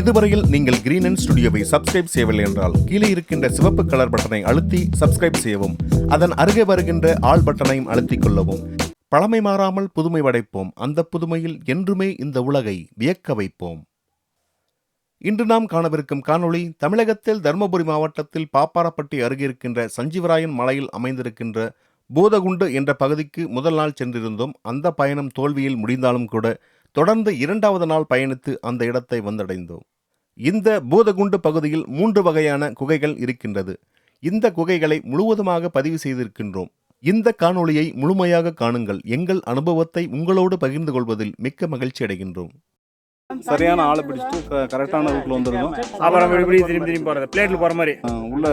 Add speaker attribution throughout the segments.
Speaker 1: இதுவரையில் நீங்கள் green and ஸ்டுடியோவை subscribe செய்யவில்லை என்றால் கீழே இருக்கின்ற சிவப்பு கலர் பட்டனை அழுத்தி சப்ஸ்கிரைப் செய்யவும் அதன் அருகே வருகின்ற ஆள் பட்டனையும் அழுத்திக் கொள்ளவும் பழமை மாறாமல் புதுமை படைப்போம் அந்த புதுமையில் என்றுமே இந்த உலகை வியக்க வைப்போம் இன்று நாம் காணவிருக்கும் காணொளி தமிழகத்தில் தருமபுரி மாவட்டத்தில் பாப்பாரப்பட்டி அருகே இருக்கின்ற சஞ்சீவராயன் மலையில் அமைந்திருக்கின்ற பூதகுண்டு என்ற பகுதிக்கு முதல் நாள் சென்றிருந்தோம் அந்த பயணம் தோல்வியில் முடிந்தாலும் கூட தொடர்ந்து இரண்டாவது நாள் பயணித்து அந்த இடத்தை வந்தடைந்தோம் இந்த பூதகுண்டு பகுதியில் மூன்று வகையான குகைகள் இருக்கின்றது இந்த குகைகளை முழுவதுமாக பதிவு செய்திருக்கின்றோம் இந்த காணொளியை முழுமையாக காணுங்கள் எங்கள் அனுபவத்தை உங்களோடு பகிர்ந்து கொள்வதில் மிக்க மகிழ்ச்சி அடைகின்றோம்
Speaker 2: சரியான ஆளை பிடிச்சிட்டு கரெக்டான ரூட்ல வந்துருந்தோம் அப்புறம் இப்படி திரும்பி திரும்பி போறது பிளேட்ல போற மாதிரி உள்ள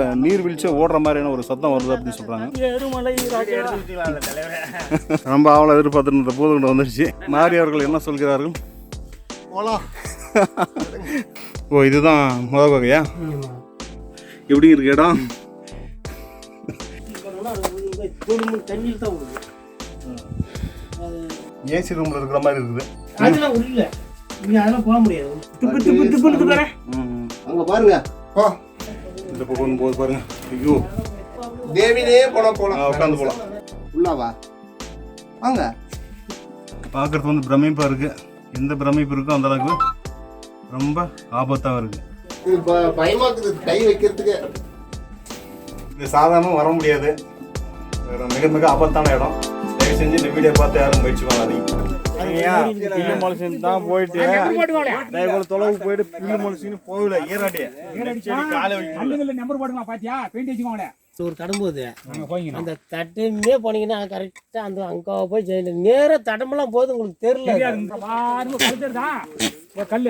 Speaker 2: வீழ்ச்சி ஓடுற மாதிரியான ஒரு சத்தம் வருது அப்படின்னு சொல்றாங்க ரொம்ப அவளை எதிர்பார்த்துட்டு கொண்டு வந்துருச்சு மாறி அவர்கள் என்ன சொல்கிறார்கள் ஓ இதுதான் முத வகையா எப்படி இருக்கு இடம் ஏசி ரூம்ல இருக்கிற மாதிரி
Speaker 3: இருக்குது அதெல்லாம் போக முடியாது துப்பு துப்பு துப்புன்னு பாரு அங்க பாருங்க போ
Speaker 2: இந்த பக்கம் போது பாருங்க ஐயோ
Speaker 3: தேவிலே போலாம் போலாம் உட்காந்து போலாம் உள்ளாவா வாங்க
Speaker 2: பார்க்கறது வந்து பிரமிப்பா இருக்கு எந்த பிரமிப்பு இருக்கோ அந்த அளவுக்கு ரொம்ப ஆபத்தாக இருக்கு
Speaker 3: பயமா இருக்குது கை வைக்கிறதுக்கு
Speaker 2: இது சாதாரணமாக வர முடியாது மிக மிக ஆபத்தான இடம் தயவு செஞ்சு இந்த வீடியோ பார்த்து யாரும் முயற்சி பண்ணாதீங்க போயிட்டு தயவுல தொலைவு போயிட்டு
Speaker 4: அந்த தட்டுமே போனீங்கன்னா கரெக்டாக அந்த அங்கே போய் ஜெயில நேராக தடம்பெல்லாம் போகுது உங்களுக்கு தெரியல
Speaker 3: கல்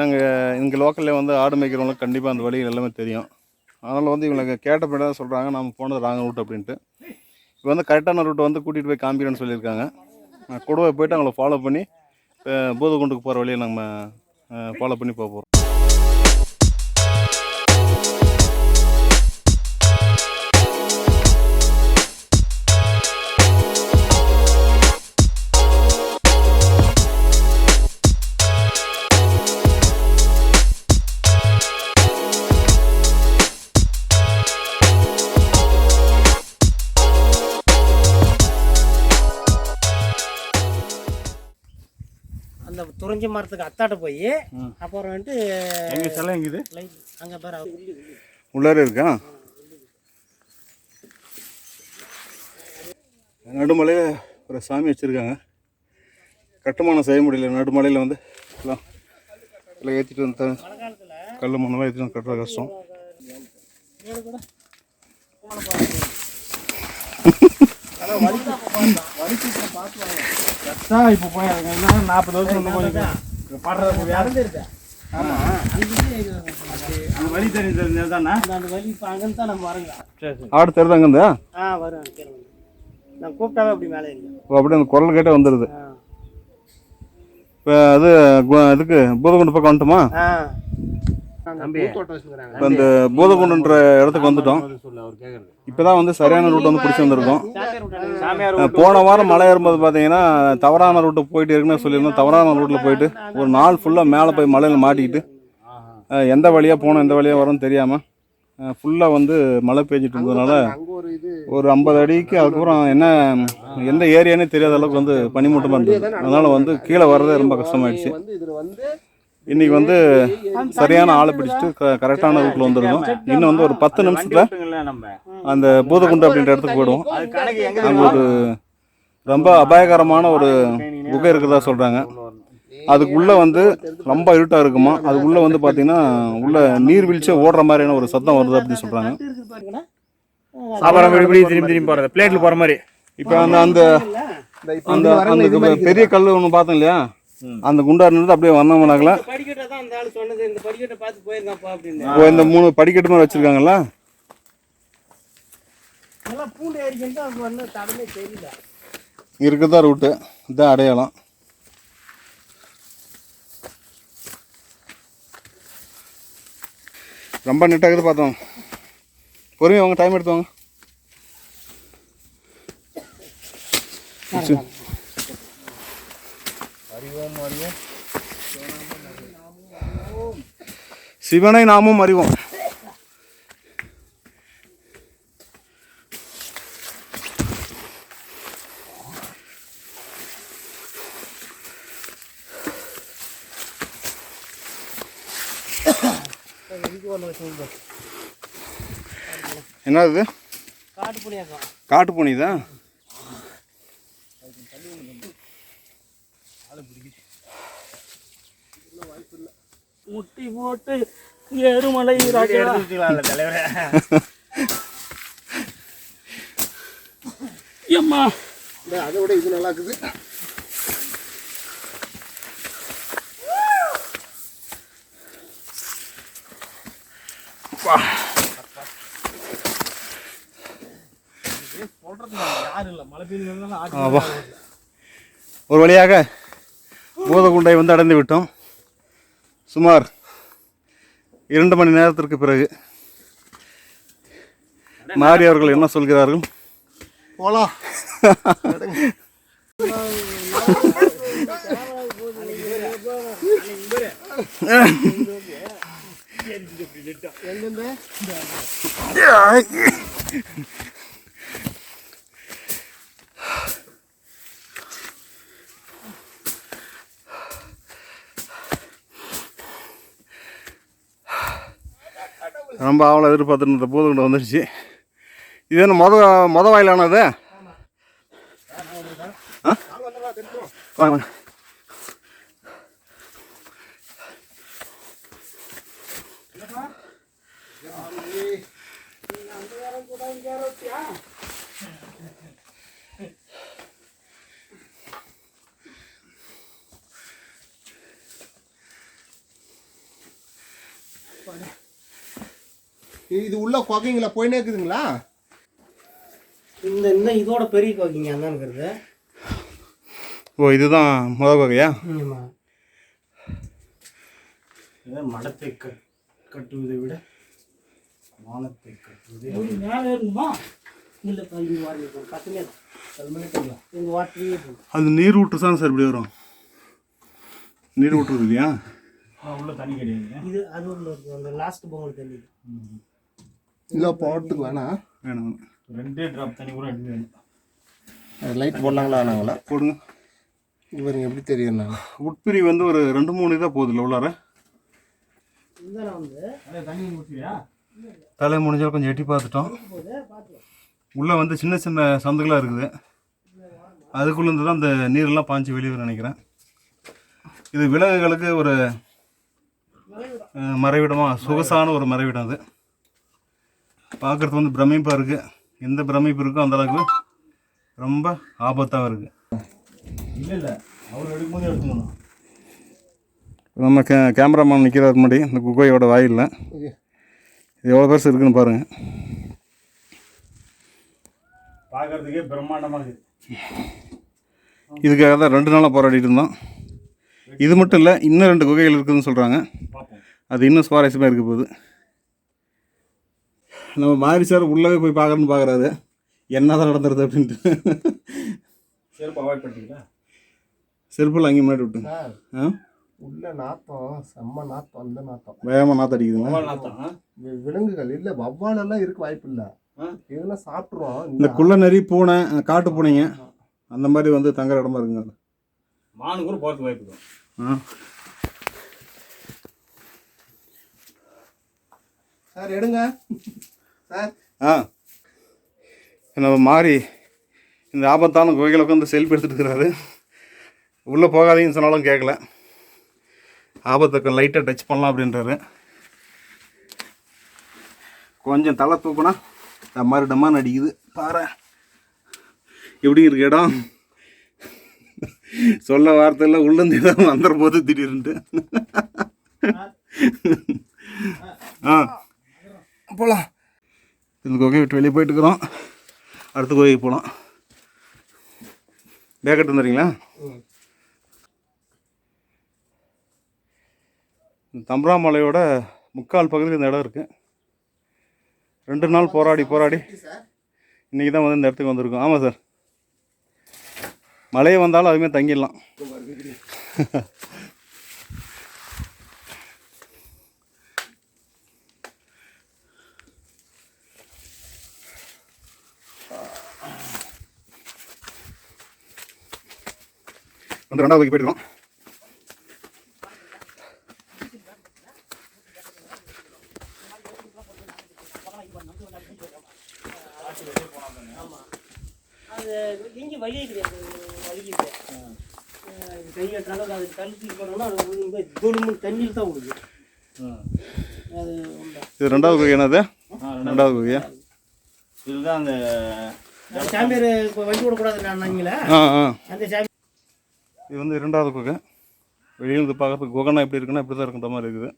Speaker 2: நாங்கள் இங்கே லோக்கலில் வந்து ஆடு மேய்க்கிறவங்களுக்கு கண்டிப்பாக அந்த வழிகள் எல்லாமே தெரியும் அதனால் வந்து இவங்களுக்கு கேட்ட பின்னாடி தான் சொல்கிறாங்க நம்ம போனது ராங் ரூட் அப்படின்ட்டு இப்போ வந்து கரெக்டான ரூட்டை வந்து கூட்டிகிட்டு போய் காமிக்கிறேன்னு சொல்லியிருக்காங்க கூடவே போய்ட்டு அவங்கள ஃபாலோ பண்ணி பூதகுண்டுக்கு போகிற வழியை நம்ம ஃபாலோ பண்ணி போக போகிறோம்
Speaker 3: துறைஞ்ச மரத்துக்கு அத்தாட்ட போய் அப்புறம் வந்துட்டு
Speaker 2: எங்க சிலை எங்குது அங்கே பேர் உள்ளார இருக்கா நடுமலையில் ஒரு சாமி வச்சுருக்காங்க கட்டுமானம் செய்ய முடியல நடுமலையில் வந்து எல்லாம் எல்லாம் ஏற்றிட்டு வந்து கல் மண்ணெல்லாம் ஏற்றிட்டு வந்து கட்டுற கஷ்டம்
Speaker 3: பார்த்து கரெக்டாக இப்போ போய் என்ன நாற்பது வருஷம் ஒன்று போயிருக்கேன் பாடுறது இறந்துருக்கேன்
Speaker 2: ஆடு தெரியுது அங்கேருந்து
Speaker 3: ஆ வரும் நான் கூப்பிட்டாவே அப்படி மேலே
Speaker 2: ஓ அப்படியே அந்த குரல் கேட்டே வந்துடுது இப்போ அது இதுக்கு பூதகுண்டு பக்கம் வந்துட்டுமா இப்போ இந்த போதகுண்டுன்ற இடத்துக்கு வந்துட்டோம் இப்போதான் வந்து சரியான ரூட் வந்து பிடிச்சி வந்திருக்கோம் போன வாரம் மழை ஏறும்போது பார்த்தீங்கன்னா தவறான ரூட்டு போயிட்டு இருக்குன்னு சொல்லியிருந்தோம் தவறான ரூட்டில் போயிட்டு ஒரு நாள் ஃபுல்லாக மேலே போய் மழையில் மாட்டிக்கிட்டு எந்த வழியாக போனோம் எந்த வழியாக வரோம்னு தெரியாமல் ஃபுல்லாக வந்து மழை பெய்ஞ்சிட்டு இருந்ததுனால ஒரு ஐம்பது அடிக்கு அதுக்கப்புறம் என்ன எந்த ஏரியானே தெரியாத அளவுக்கு வந்து பனிமூட்டமாக இருந்தது அதனால் வந்து கீழே வர்றதே ரொம்ப கஷ்டமாயிடுச்சு இன்னைக்கு வந்து சரியான ஆளை பிடிச்சிட்டு கரெக்டான ரூட்ல வந்துருந்தோம் இன்னும் வந்து ஒரு பத்து நிமிஷத்துல அந்த பூதகுண்டு அப்படின்ற இடத்துக்கு போயிடுவோம் அங்கே ஒரு ரொம்ப அபாயகரமான ஒரு குகை இருக்கிறதா சொல்றாங்க அதுக்குள்ளே வந்து ரொம்ப இருட்டாக இருக்குமா அதுக்குள்ளே வந்து பார்த்தீங்கன்னா உள்ள நீர்வீழ்ச்சியை ஓடுற மாதிரியான ஒரு சத்தம் வருது அப்படின்னு சொல்கிறாங்க அப்புறம் இப்படி திரும்பி திரும்பி போகிறது பிளேட்டில் போகிற மாதிரி இப்போ அந்த அந்த அந்த பெரிய கல் ஒன்று பார்த்தோம் இல்லையா அந்த குண்டா இருந்தது அப்படியே வந்தோம்னாக்கல
Speaker 3: இந்த
Speaker 2: இந்த மூணு படிக்கட்டு மாதிரி வச்சிருக்காங்கல்ல இருக்குதா ரூட்டு இதான் அடையாளம் ரொம்ப நெட்டாக பார்த்தோம் பொறுமையாக வாங்க டைம் எடுத்துவாங்க அறிவோம் அறிவோம் சிவனை நாமும் அறிவோம் என்னது காட்டுப்பூனி
Speaker 3: முட்டி போட்டு எருமலை அம்மா அதை விட இது நல்லா இருக்குது
Speaker 2: ஒரு வழியாக பூதகுண்டை வந்து அடைந்து விட்டோம் சுமார் இரண்டு மணி நேரத்திற்கு பிறகு மாறி அவர்கள் என்ன சொல்கிறார்கள்
Speaker 3: போலாம் எந்தெந்த
Speaker 2: ரொம்ப ஆவலை எதிர்பார்த்துருந்த இருந்த பூதுகிட்ட வந்துடுச்சு இது என்ன மொத மொத வாயிலானது வாங்க காக்கிங்களா போயினே இருக்குதுங்களா
Speaker 3: இந்த என்ன இதோட பெரிய கோக்கிங் அதான் இருக்கிறது
Speaker 2: ஓ இதுதான் முதல் கோக்கையா
Speaker 3: மடத்தை கட்டுவதை விட வானத்தை கட்டுவதை மேலே
Speaker 2: அந்த நீர் ஊற்று தான் சார் இப்படி வரும் நீர் ஊற்று இல்லையா
Speaker 3: உள்ள தண்ணி கிடையாது இது அது உள்ள அந்த லாஸ்ட் பொங்கல் தண்ணி
Speaker 2: இல்லை பாட்டுக்கு வேணாம் வேணும்
Speaker 3: ரெண்டே ட்ராப் தண்ணி கூட ரெண்டு
Speaker 2: வேணும் லைட் போடலாங்களா வேணாங்களா போடுங்க இவருங்க எப்படி தெரியும் உட்பிரி வந்து ஒரு ரெண்டு மூணு இதாக போகுதுல்ல உள்ளார தலை முடிஞ்சால் கொஞ்சம் எட்டி பார்த்துட்டோம் உள்ளே வந்து சின்ன சின்ன சந்துகளாக இருக்குது அதுக்குள்ளேருந்து தான் அந்த நீரெல்லாம் பாஞ்சு வெளியே நினைக்கிறேன் இது விலங்குகளுக்கு ஒரு மறைவிடமாக சொகுசான ஒரு மறைவிடம் அது பார்க்குறது வந்து பிரமிப்பாக இருக்குது எந்த பிரமிப்பு இருக்கோ அந்தளவுக்கு ரொம்ப ஆபத்தாக இருக்குது இல்லை இல்லை அவர் எடுக்கும்போது எடுத்துக்கணும் நம்ம கே கேமராமேன் நிற்கிறாரு முன்னாடி இந்த குகையோட வாயில் இது எவ்வளோ பேர் இருக்குன்னு பாருங்கள்
Speaker 3: பார்க்குறதுக்கே பிரம்மாண்டமாக
Speaker 2: இதுக்காக தான் ரெண்டு நாளாக போராடிட்டு இருந்தோம் இது மட்டும் இல்லை இன்னும் ரெண்டு குகைகள் இருக்குதுன்னு சொல்கிறாங்க அது இன்னும் சுவாரஸ்யமாக இருக்க போகுது நம்ம மாதிரி சார் உள்ளவே போய் பார்க்கணும்னு பார்க்குறாரு என்ன தான் நடந்துருது அப்படின்ட்டு
Speaker 3: செருப்பு அவாய்ட் பண்ணிட்டீங்களா
Speaker 2: செருப்பில் அங்கே முன்னாடி விட்டு
Speaker 3: ஆ உள்ள நாத்தம் செம்ம நாத்தம் அந்த நாத்தம்
Speaker 2: வேகமாக நாத்தம் அடிக்குதுங்களா
Speaker 3: விலங்குகள் இல்லை வவ்வாலெல்லாம் இருக்க வாய்ப்பு இல்லை இதெல்லாம் சாப்பிட்ருவோம்
Speaker 2: இந்த குள்ள நெறி பூனை காட்டு பூனைங்க அந்த மாதிரி வந்து தங்குற இடமா இருக்குங்க
Speaker 3: மானு கூட போகிறதுக்கு வாய்ப்பு ஆ சார் எடுங்க ஆ
Speaker 2: நம்ம மாறி இந்த ஆபத்தான குகையில் உட்காந்து செல்ஃபி எடுத்துகிட்டு இருக்கிறாரு உள்ளே போகாதீங்கன்னு சொன்னாலும் கேட்கல ஆபத்தை லைட்டாக டச் பண்ணலாம் அப்படின்றாரு கொஞ்சம் தலை தூக்குனா மாதிரி டமான் நடிக்குது பாரு எப்படி இருக்கு இடம் சொல்ல வார்த்தையில் உள்ளே தான் வந்துடும் போது திடீர்னுட்டு
Speaker 3: ஆ போகலாம்
Speaker 2: இந்த குகை விட்டு வெளியே போயிட்டுருக்குறோம் அடுத்த குகைக்கு போகலாம் பேக்கெட் வந்துடுறீங்களா தம்பராமலையோட முக்கால் பகுதியில் இந்த இடம் இருக்குது ரெண்டு நாள் போராடி போராடி இன்றைக்கி தான் வந்து இந்த இடத்துக்கு வந்திருக்கோம் ஆமாம் சார் மலையே வந்தாலும் அதுவுமே தங்கிடலாம் வந்து ரெண்டாவது வகை போயிருக்கோம்
Speaker 3: அது அது தண்ணியில் தான்
Speaker 2: இது ரெண்டாவது குகை என்னது ரெண்டாவது குகையா
Speaker 3: இதுதான் அந்த சாமியார் வண்டி விடக்கூடாது அந்த
Speaker 2: சாமி இது வந்து இரண்டாவது குகை வெளியிலிருந்து பார்க்குறதுக்கு குகைனா எப்படி இருக்குன்னா இப்படி தான் இருக்கிற மாதிரி இருக்குது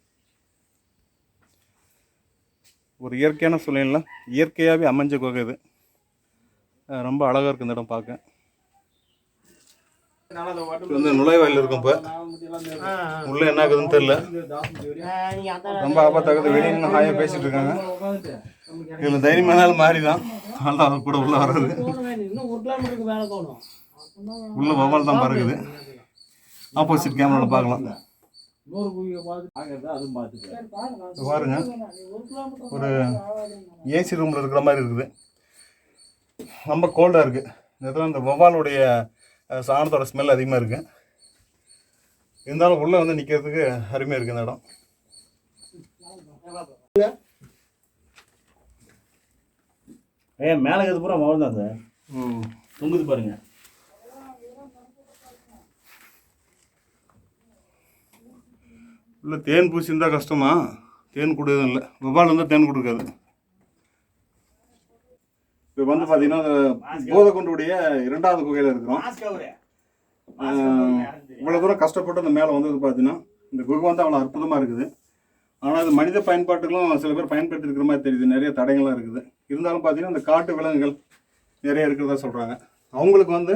Speaker 2: ஒரு இயற்கையான சூழ்நிலை இயற்கையாகவே அமைஞ்ச குகை இது ரொம்ப அழகாக இருக்குது இந்த இடம் பார்க்க இது வந்து நுழைவாயில் இருக்கும் இப்போ உள்ளே என்ன ஆகுதுன்னு தெரில ரொம்ப ஆபத்தாக்குது வெளியே ஹாயா பேசிகிட்டு இருக்காங்க இதில் தைரியமானாலும் மாறி தான் அதனால கூட உள்ளே வர்றது உள்ள வவ்வால் தான் பறக்குது ஆப்போசிட் கேமராவில் பார்க்கலாம் பாருங்க ஒரு ஏசி ரூமில் இருக்கிற மாதிரி இருக்குது ரொம்ப கோல்டாக இருக்குது இந்த இடத்துல அந்த வவ்வாலுடைய சாணத்தோட ஸ்மெல் அதிகமாக இருக்குது இருந்தாலும் உள்ளே வந்து நிற்கிறதுக்கு அருமையாக இருக்குது இந்த இடம்
Speaker 3: ஏன் மேலே இருக்கிறது பூரா மவர்தான் சார் தொங்குது பாருங்கள்
Speaker 2: இல்லை தேன் பூசி இருந்தால் கஷ்டமா தேன் கொடு இல்லை வவ்வால் இருந்தால் தேன் கொடுக்காது இப்போ வந்து பார்த்தீங்கன்னா போதகுண்டுடைய இரண்டாவது குகையில் இருக்கிறோம் இவ்வளோ தூரம் கஷ்டப்பட்டு அந்த மேலே வந்தது பார்த்தீங்கன்னா இந்த குகை வந்து அவ்வளோ அற்புதமாக இருக்குது ஆனால் அது மனித பயன்பாட்டுகளும் சில பேர் பயன்படுத்திருக்கிற மாதிரி தெரியுது நிறைய தடைகள்லாம் இருக்குது இருந்தாலும் பார்த்தீங்கன்னா இந்த காட்டு விலங்குகள் நிறைய இருக்கிறதா சொல்கிறாங்க அவங்களுக்கு வந்து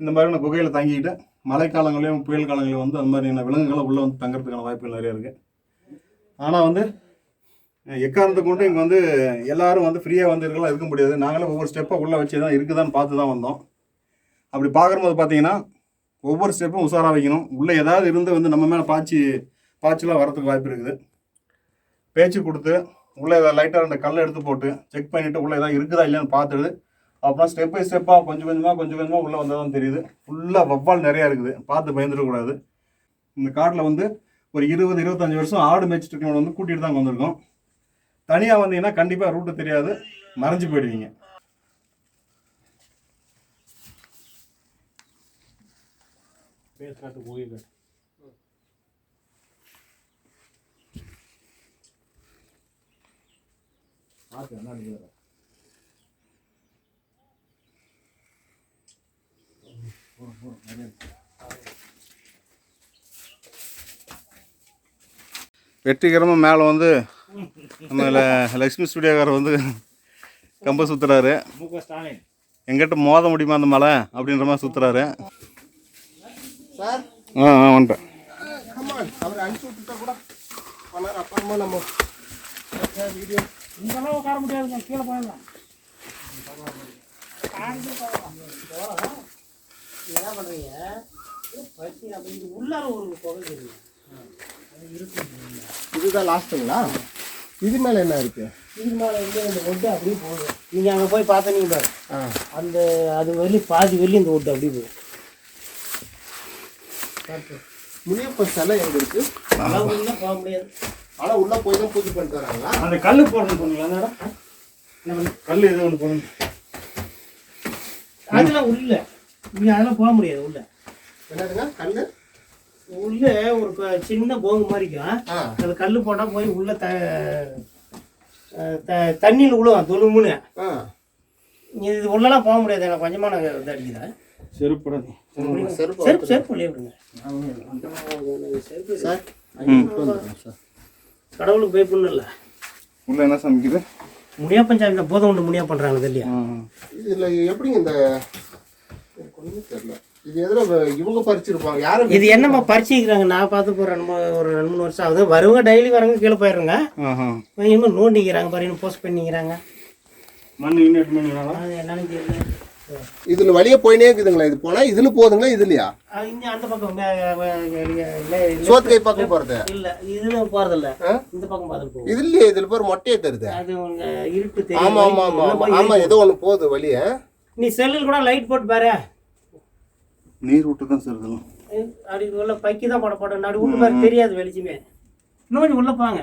Speaker 2: இந்த மாதிரியான குகையில் தங்கிக்கிட்டு மழைக்காலங்களையும் புயல் காலங்களையும் வந்து அந்த மாதிரியான விலங்குகளை உள்ளே வந்து தங்குறதுக்கான வாய்ப்புகள் நிறைய இருக்குது ஆனால் வந்து எக்காரணத்தை கொண்டு இங்கே வந்து எல்லாரும் வந்து ஃப்ரீயாக வந்து இருக்கலாம் இருக்க முடியாது நாங்களும் ஒவ்வொரு ஸ்டெப்பாக உள்ளே வச்சு தான் இருக்குதான்னு பார்த்து தான் வந்தோம் அப்படி பார்க்கும்போது பார்த்தீங்கன்னா ஒவ்வொரு ஸ்டெப்பும் உஷாராக வைக்கணும் உள்ளே ஏதாவது இருந்து வந்து நம்ம மேலே பாய்ச்சி பாய்ச்சலாக வரத்துக்கு வாய்ப்பு இருக்குது பேச்சு கொடுத்து உள்ளே ஏதாவது லைட்டாக அந்த கல்லை எடுத்து போட்டு செக் பண்ணிவிட்டு உள்ளே ஏதாவது இருக்குதா இல்லையான்னு பார்த்துட்டு அப்புறம் ஸ்டெப் பை ஸ்டெப்பாக கொஞ்சம் கொஞ்சமாக கொஞ்சம் கொஞ்சமாக உள்ளே வந்தால் தான் தெரியுது ஃபுல்லாக வவ்வால் நிறையா இருக்குது பார்த்து பயந்துடக்கூடாது இந்த காட்டில் வந்து ஒரு இருபது இருபத்தஞ்சி வருஷம் ஆடு மேய்ச்சிட்டு வந்து கூட்டிகிட்டு தான் வந்திருக்கோம் தனியாக வந்தீங்கன்னா கண்டிப்பாக ரூட்டு தெரியாது மறைஞ்சு போயிடுவீங்க பேசுறது ஓய்வு என்ன வெற்றிகரமாக மேலே வந்து நம்ம லக்ஷ்மி ஸ்டுடியோக்காரர் வந்து கம்ப சுற்றுறாரு எங்கிட்ட மோத முடியுமா அந்த மலை அப்படின்ற மாதிரி சுற்றுறாரு ஆ ஆ வந்துட்டேன் கீழே போயிடலாம்
Speaker 3: என்ன பண்ணுறீங்க பத்தி அப்படி உள்ளார ஒரு புகை இதுதான் லாஸ்ட்டுங்களா இது மேலே என்ன இருக்குது இது மேலே வந்து அந்த ஒட்டு அப்படியே போகுது நீங்கள் அங்கே போய் பார்த்தீங்க அந்த அது வெளி பாதி வெளி இந்த ஒட்டு அப்படியே போகும் முனியப்பன் சிலை எங்க இருக்கு ஆனால் உள்ள போக முடியாது ஆனால் உள்ள போய் தான் பூஜை பண்ணிட்டு வராங்களா அந்த கல் போடணும் பண்ணுங்களா கல் எது ஒன்று போடணும் அதெல்லாம் உள்ள இப்படி அதெல்லாம் போக முடியாது உள்ளே என்னதுங்க கல் உள்ளே ஒரு சின்ன போங்கு மாதிரிக்கும் அதில் கல் போட்டால் போய் உள்ளே த த தண்ணியில் விழுவான் ஆ இது உள்ளெல்லாம் போக முடியாது எனக்கு கொஞ்சமான இது அடிக்குது செருப்புடாது செருப்பு செருப்பு செருப்பு இல்லையே விடுங்க செருப்பு சார் கடவுளுக்கு பயப்படணும்ல
Speaker 2: உள்ள என்ன
Speaker 3: முனியா பஞ்சாயத்தில் போதை உண்டு முனியா பண்ணுறாங்க இல்லையா இதில் எப்படிங்க இந்த எனக்கு இது எதில் இவங்க பறிச்சிருப்பாங்க யாரும் இது என்னம்மா பறிச்சுக்கிறாங்க நான் பார்த்து ஒரு ரெண்டு மூணு ஒரு ரெண்டு மூணு வருஷம் ஆகுது வருவங்க டெய்லி வரவங்க கீழே போயிடுங்க இவங்க நோண்டிக்கிறாங்க பாருங்க போஸ்ட் பண்ணிக்கிறாங்க மண்
Speaker 2: இதுல வழியே போயினே இருக்குதுங்களா இது போனா இதுல போதுங்களா இதுலயா அந்த பக்கம் சோத்துக்கை பக்கம் போறது
Speaker 3: இல்ல இதுல போறது இல்ல இந்த பக்கம் பாத்து
Speaker 2: இதுல இதுல போற மொட்டையை தருது அது இருட்டு ஆமா ஆமா ஆமா ஆமா ஏதோ ஒண்ணு போகுது வழியே
Speaker 3: நீ செல்லில் கூட லைட் போட்டு பாரு
Speaker 2: நீர் விட்டு தான் சார் இதெல்லாம்
Speaker 3: அப்படி உள்ள பைக்கி தான் போட போட நடு விட்டு பாரு தெரியாது வெளிச்சமே இன்னும் கொஞ்சம் உள்ளே போங்க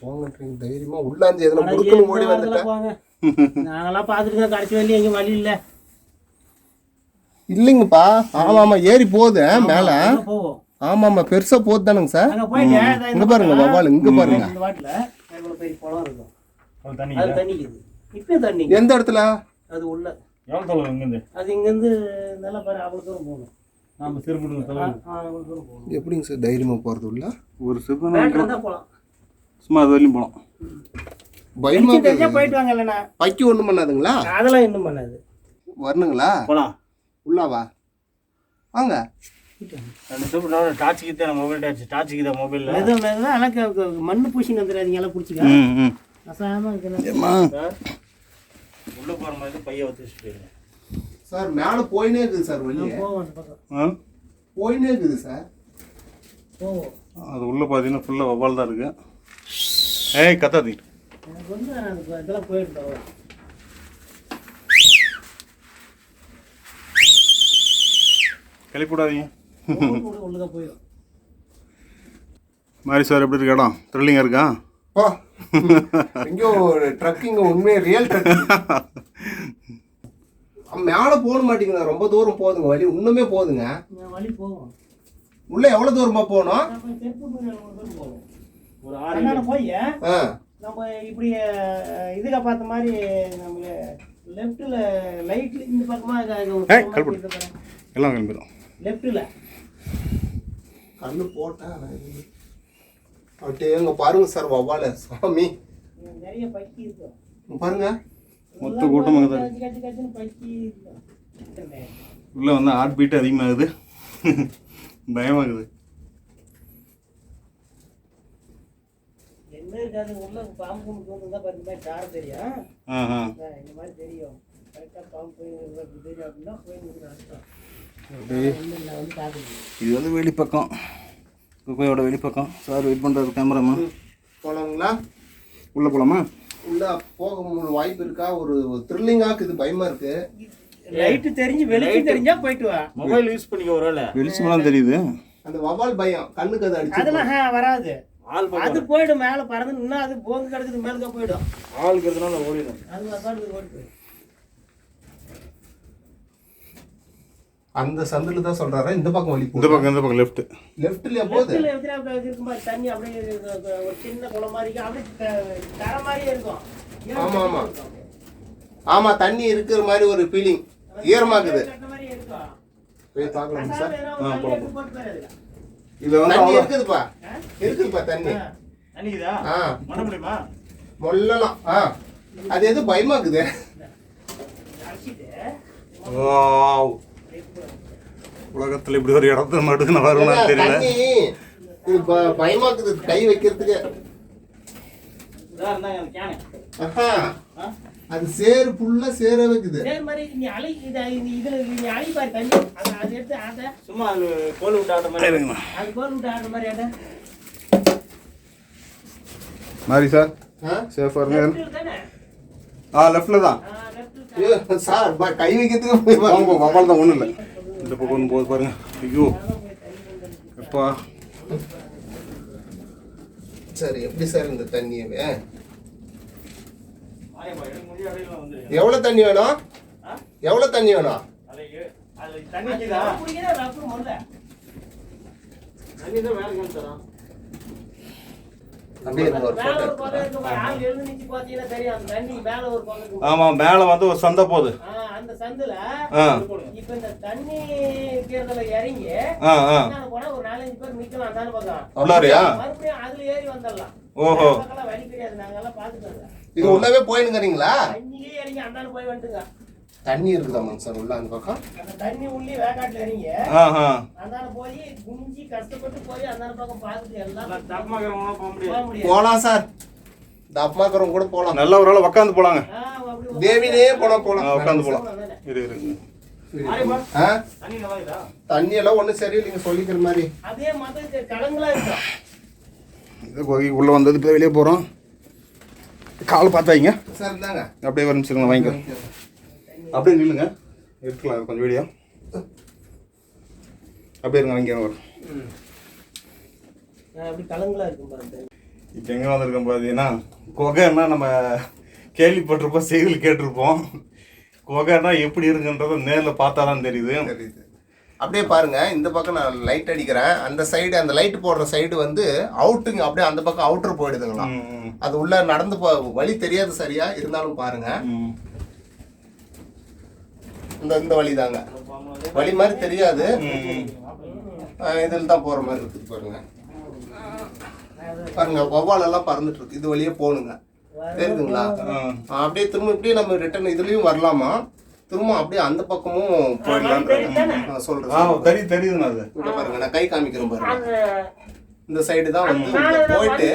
Speaker 3: போங்கன்றீங்க தைரியமா உள்ளாந்து எதுனா முடுக்கணும் ஓடி வந்துட்டேன் நாங்களாம் பார்த்துட்டு கடைசி வரலையும் எங்கேயும் வழி இல்லை இல்லைங்கப்பா ஆமாம் ஆமாம் ஏறி போகுது மேலே போவோம் ஆமாம் ஆமாம் பெருசாக போகுது தானுங்க சார் இங்கே பாருங்க வவால் இங்கே பாருங்க எந்த இடத்துல அது உள்ள எவ்வளோ தொலை இங்கேருந்து அது இங்கேருந்து நல்லா பாரு அவ்வளோ தூரம் போகணும் நாம் திருப்பணம் தொலை எப்படிங்க சார் தைரியமாக போகிறது உள்ள ஒரு சிவன் போகலாம் சும்மா அது வரையும் போகலாம் பயமா போயிட்டு வாங்க இல்லைண்ணா பக்கி ஒன்றும் பண்ணாதுங்களா அதெல்லாம் இன்னும் பண்ணாது வரணுங்களா போகலாம் உள்ளாவா வாங்க ரெண்டு சூப்பர் டாச்சுக்கு தான் மொபைல் டாச்சு டாச்சுக்கு தான் மொபைல் எதுவும் எல்லாம் மண் பூசி வந்துடாதீங்க எல்லாம் பிடிச்சிக்க அசாமல் உள்ளே போகிற மாதிரி பைய வச்சுட்டு சார் மேலே போயினே இருக்குது சார் வெளியே போயினே இருக்குது சார் அது உள்ளே பார்த்தீங்கன்னா ஃபுல்லாக வவால் தான் இருக்கு ஏய் கத்தாதி எனக்கு வந்து இதெல்லாம் போயிருந்தோம் கிளப்பிடாதீங்க மாதிரி சார் எப்படி இருக்கா இடம் த்ரில்லிங்காக இருக்கா ஓ எங்கேயோ ட்ரக்கிங் உண்மையே ரியல் ட்ரக்கிங் மேலே போக மாட்டேங்குது ரொம்ப தூரம் போகுதுங்க வழி இன்னுமே போகுதுங்க வழி போகும் உள்ள எவ்வளோ தூரமாக போகணும் ஒரு ஆறு போய் நம்ம இப்படி இதுக்கு பார்த்த மாதிரி நம்ம லெஃப்ட்டில் லைட்ல இந்த பக்கமாக எல்லாம் கிளம்பிடும் லெஃப்ட்டில் கண்ணு போட்டேன் அப்படியே எங்க பாருங்க சார் வவ்வால சுவாமி நிறைய பாருங்க மொத்த கூட்டமாக தான் உள்ளே வந்து ஹார்ட் பீட் அதிகமாகுது பயமாகுது பாருங்க தெரியும் இந்த மாதிரி தெரியும் கரெக்டாக போய் தெரியும் அப்படின்னா இது வந்து வெளிப்பக்கம் குப்பையோட வெளிப்பக்கம் சார் வெயிட் பண்ணுறது கேமராமா போனவங்களா உள்ளே போகலாமா உள்ளே போக வாய்ப்பு இருக்கா ஒரு த்ரில்லிங்காக இது பயமாக இருக்குது லைட்டு தெரிஞ்சு வெளிச்சம் தெரிஞ்சா போயிட்டு வா மொபைல் யூஸ் பண்ணிக்க ஒரு வேலை வெளிச்சம்லாம் தெரியுது அந்த மொபைல் பயம் கண்ணுக்கு அது அடிச்சு அதெல்லாம் வராது அது போயிடும் மேலே பறந்து இன்னும் அது போங்க கிடக்குது மேலே தான் போயிடும் ஆள் இருக்கிறதுனால ஓடிடும் அது ஓடிடும் அந்த சந்தில் தான் சொல்றாரு இந்த பக்கம் வலி இந்த பக்கம் இந்த பக்கம் லெஃப்ட் லெஃப்ட்லயா போகுது லெஃப்ட்ல அப்படியே இருக்கும் பாரு தண்ணி அப்படியே ஒரு சின்ன குளம் மாதிரி அப்படியே தர மாதிரி இருக்கும் ஆமா ஆமா ஆமா தண்ணி இருக்குற மாதிரி ஒரு ஃபீலிங் ஈரமாக்குது போய் பார்க்கலாம் சார் ஆ போலாம் இதுல வந்து தண்ணி இருக்குதுப்பா இருக்குதுப்பா தண்ணி தண்ணி இதா ஆ மொள்ள முடியுமா மொள்ளலாம் ஆ அது எது பயமாக்குது ஆ உலகத்துல இப்படி ஒரு இடத்துல நடுக்குன்னு வரும்னா தெரியல பயமாக்குது கை வைக்கிறதுக்கு அது சேரு ஃபுல்லா சேர வைக்குது சேர் மாதிரி நீ அலை இத இதுல நீ அலை பாரு தண்ணி அது எடுத்து ஆட சும்மா அது கோல் விட்டு ஆட மாதிரி அது கோல் விட்டு ஆட மாதிரி ஆட மாரி சார் சேஃபா இருங்க ஆ லெஃப்ட்ல தான் சார் கை வைக்கிறதுக்கு போய் தான் ஒண்ணு இல்லை இந்த பக்கம் போது பாருங்க ஐயோ எப்பா சார் எப்படி சார் இந்த தண்ணியவே எவ்வளோ தண்ணி வேணும் எவ்வளோ தண்ணி வேணும் தண்ணி தான் வேறு தரோம் அப்படியே ஒரு ஃபோட்டோ ஆமாம் மேலே வந்து ஒரு சந்தை போகுது அந்த சந்தில் இப்போ இந்த தண்ணி இருக்கிறதுல இறங்கி போனால் ஒரு நாலஞ்சு பேர் நிற்கலாம் தானே பார்க்கலாம் மறுபடியும் அதில் ஏறி வந்துடலாம் ஓஹோ வழி தெரியாது நாங்கெல்லாம் பார்த்துட்டு இது உள்ளவே போயிடுங்கிறீங்களா அன்னைக்கே இறங்கி அந்தாலும் போய் வந்துட்டுங்க தண்ணி இருக்குதாமாங்க சார் உள்ள அந்த பக்கம் தண்ணி உள்ளே வேகாட்டில் இறங்கி அதனால போய் கஷ்டப்பட்டு போய் அந்த பக்கம் பார்த்துட்டு எல்லாம் போகலாம் சார் தப்பமாக்கிறவங்க கூட போகலாம் நல்ல ஒரு ஆள் உட்காந்து போகலாங்க தேவிலே போனால் போகலாம் உட்காந்து போகலாம் இரு இரு ஒன்றும் சரி சொல்லிக்கிற மாதிரி வந்தது வெளியே போகிறோம் கால் பார்த்தாங்க சார் அப்படியே வரமிச்சிருங்க வாங்கிக்கோ அப்படியே நில்லுங்க எடுத்துக்கலாம் கொஞ்சம் வீடியோ அப்படியே இருங்க இங்கே வரும் இப்போ எங்கே வந்திருக்கோம் பார்த்தீங்கன்னா கொகைன்னா நம்ம கேள்விப்பட்டிருப்போம் செய்தியில் கேட்டிருப்போம் கொகைன்னா எப்படி இருக்குன்றது நேரில் பார்த்தா தான் தெரியுது தெரியுது அப்படியே பாருங்க இந்த பக்கம் நான் லைட் அடிக்கிறேன் அந்த சைடு அந்த லைட் போடுற சைடு வந்து அவுட்டுங்க அப்படியே அந்த பக்கம் அவுட்ரு போயிடுதுங்களா அது உள்ள நடந்து போ வழி தெரியாது சரியா இருந்தாலும் பாருங்க இந்த இந்த வழி தாங்க வழி மாதிரி தெரியாது இதில் தான் போகிற மாதிரி இருக்குது பாருங்க பாருங்க வௌவாலெல்லாம் பறந்துட்டு இருக்கு இது வழியே போகணுங்க தெரியுதுங்களா அப்படியே திரும்ப இப்படியே நம்ம ரிட்டர்ன் இதுலயும் வரலாமா திரும்ப அப்படியே அந்த பக்கமும் போயிடலான்றாங்க சொல்றேன் தெரியும் தெரியுதுண்ணா அது பாருங்க நான் கை காமிக்கிறேன் பாருங்க இந்த சைடு தான் வந்து போயிட்டு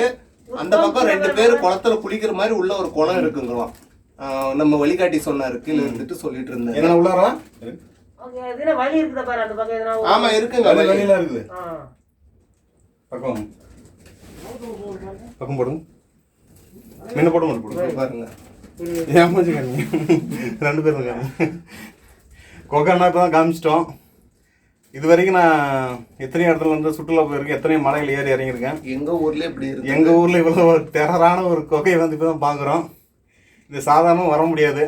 Speaker 3: அந்த பக்கம் ரெண்டு பேர் குளத்துல குளிக்கிற மாதிரி உள்ள ஒரு குளம் இருக்குங்களாம் நம்ம வழிகாட்டி சொன்னாரு கீழே இருந்துட்டு சொல்லிட்டு இருந்தாரு என்ன உள்ளாரா வழி இருக்குதா பாரு ஆமா இருக்குங்க வழி வழியெல்லாம் இருக்குது பக்கம் பக்கம் போடுங்க என்ன போட மட்டும் போடுங்க பாருங்க ஏமாச்சுக்காரங்க ரெண்டு பேரும் இருக்காங்க கொக்கானா இப்போ தான் காமிச்சிட்டோம் இது வரைக்கும் நான் எத்தனை இடத்துல வந்து சுற்றுலா போயிருக்கேன் எத்தனை மலைகள் ஏறி இறங்கியிருக்கேன் எங்கள் ஊர்லேயே இப்படி இருக்குது எங்கள் ஊரில் இவ்வளோ ஒரு டெரரான ஒரு கொகையை வந்து இப்போ தான் பார்க்குறோம் இது சாதாரணம் வர முடியாது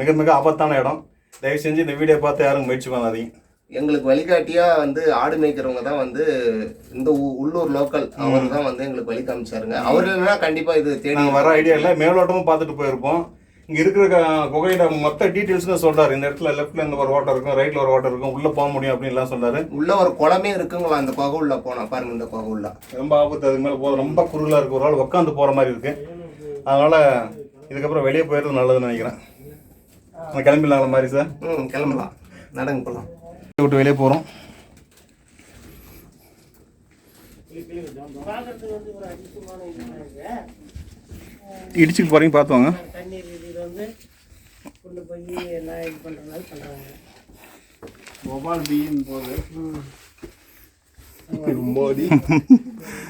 Speaker 3: மிக மிக ஆபத்தான இடம் தயவு செஞ்சு இந்த வீடியோ பார்த்து யாரும் முயற்சி பண்ணாதீங்க எங்களுக்கு வழிகாட்டியாக வந்து ஆடு மேய்க்கிறவங்க தான் வந்து இந்த உள்ளூர் லோக்கல் அவர் தான் வந்து எங்களுக்கு வழி காமிச்சாருங்க அவர் இல்லைன்னா கண்டிப்பாக இது தேடி வர ஐடியா இல்லை மேலோட்டமும் பார்த்துட்டு போயிருப்போம் இங்கே இருக்கிற குகையில மொத்த டீட்டெயில்ஸ்னு சொல்கிறார் இந்த இடத்துல லெஃப்ட்ல இந்த ஒரு ஓட்டம் இருக்கும் ரைட்ல ஒரு ஓட்டம் இருக்கும் உள்ளே போக முடியும் அப்படின்லாம் சொல்கிறாரு உள்ள ஒரு குளமே இருக்குங்களா அந்த குகை உள்ள போனா பாருங்க இந்த குகை உள்ள ரொம்ப ஆபத்து அதுக்கு மேலே போதும் ரொம்ப குருளாக இருக்கு ஒரு ஆள் உட்காந்து போகிற மாதிரி இருக்குது அதனால் இதுக்கப்புறம் வெளியே போயிடுறது நல்லதுன்னு நினைக்கிறேன் நான் கிளம்பிடலாம் மாதிரி சார் ம் கிளம்பலாம் நடங்க போகலாம் விட்டு வெளியே போகிறோம் இடிச்சுட்டு போகிறீங்க பார்த்து வாங்க ஒபால் பியின் போது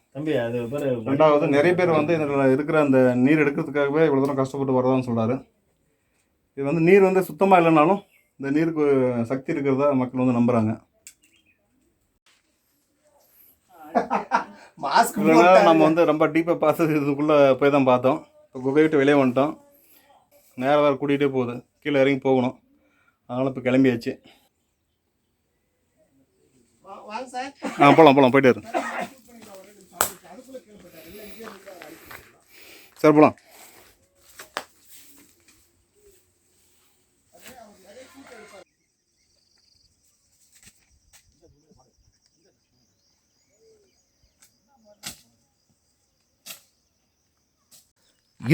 Speaker 3: தம்பி அது பேர் ரெண்டாவது நிறைய பேர் வந்து இதில் இருக்கிற அந்த நீர் எடுக்கிறதுக்காகவே இவ்வளோ தூரம் கஷ்டப்பட்டு வரதான்னு சொல்கிறாரு இது வந்து நீர் வந்து சுத்தமாக இல்லைனாலும் இந்த நீருக்கு சக்தி இருக்கிறதா மக்கள் வந்து நம்புகிறாங்க மாஸ்க் நம்ம வந்து ரொம்ப டீப்பாக பார்த்து இதுக்குள்ளே போய் தான் பார்த்தோம் இப்போ குகை விட்டு வெளியே வந்துட்டோம் நேரம் வேறு கூட்டிகிட்டே போகுது கீழே இறங்கி போகணும் அதனால் இப்போ கிளம்பியாச்சு ஆ போகலாம் போகலாம் போயிட்டு சார் போகலாம்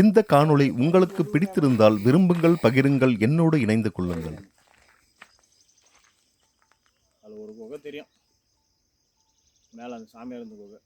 Speaker 3: இந்த காணொளி உங்களுக்கு பிடித்திருந்தால் விரும்புங்கள் பகிருங்கள் என்னோடு இணைந்து கொள்ளுங்கள் அது ஒரு குகை தெரியும் மேலே அந்த சாமியார் இருந்த குகை